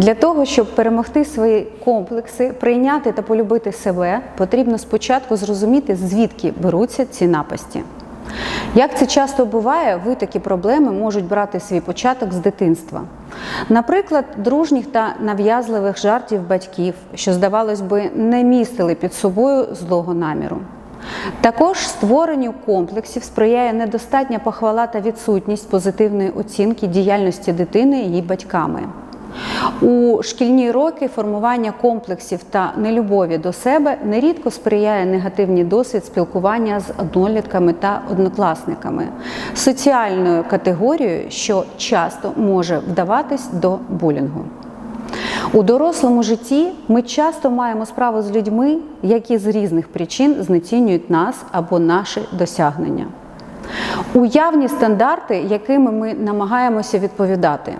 Для того, щоб перемогти свої комплекси, прийняти та полюбити себе, потрібно спочатку зрозуміти, звідки беруться ці напасті. Як це часто буває, ви такі проблеми можуть брати свій початок з дитинства. Наприклад, дружніх та нав'язливих жартів батьків, що, здавалось би, не містили під собою злого наміру. Також створенню комплексів сприяє недостатня похвала та відсутність позитивної оцінки діяльності дитини її батьками. У шкільні роки формування комплексів та нелюбові до себе нерідко сприяє негативний досвід спілкування з однолітками та однокласниками, соціальною категорією, що часто може вдаватись до булінгу. У дорослому житті ми часто маємо справу з людьми, які з різних причин знецінюють нас або наші досягнення. Уявні стандарти, якими ми намагаємося відповідати.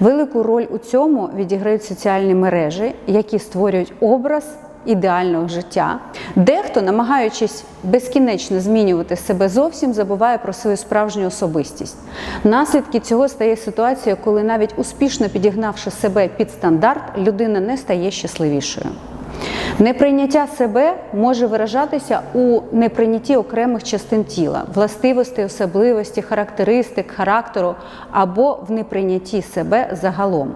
Велику роль у цьому відіграють соціальні мережі, які створюють образ ідеального життя. Дехто, намагаючись безкінечно змінювати себе зовсім, забуває про свою справжню особистість. Наслідки цього стає ситуація, коли навіть успішно підігнавши себе під стандарт, людина не стає щасливішою. Неприйняття себе може виражатися у неприйнятті окремих частин тіла, властивостей, особливості, характеристик, характеру або в неприйнятті себе загалом.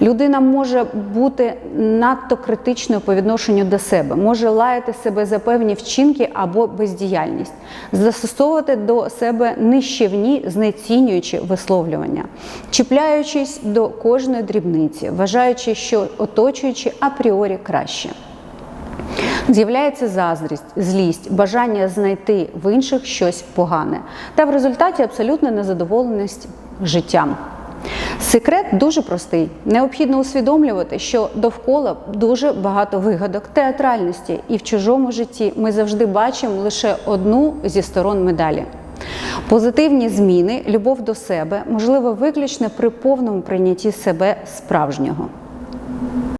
Людина може бути надто критичною по відношенню до себе, може лаяти себе за певні вчинки або бездіяльність, застосовувати до себе нищівні, знецінюючи висловлювання, чіпляючись до кожної дрібниці, вважаючи, що оточуючи апріорі краще. З'являється заздрість, злість, бажання знайти в інших щось погане, та в результаті абсолютна незадоволеність життям. Секрет дуже простий. Необхідно усвідомлювати, що довкола дуже багато вигадок театральності, і в чужому житті ми завжди бачимо лише одну зі сторон медалі. Позитивні зміни, любов до себе можливо виключно при повному прийнятті себе справжнього.